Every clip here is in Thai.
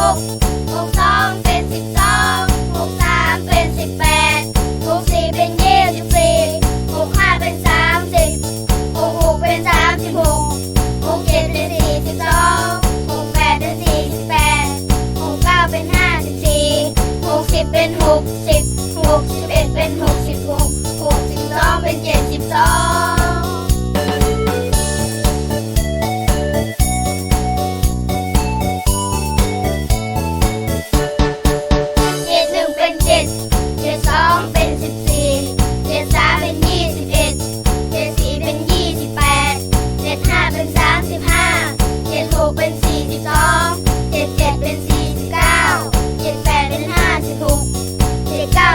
off.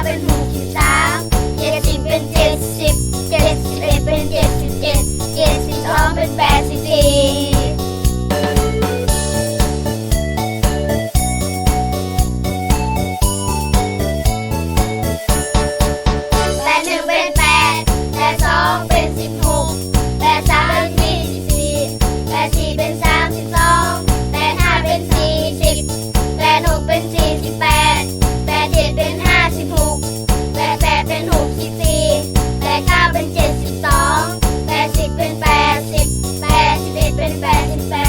เป็นหมู่สิบสามเจ็ดสิบเป็นเจ็ด back, they've been back and.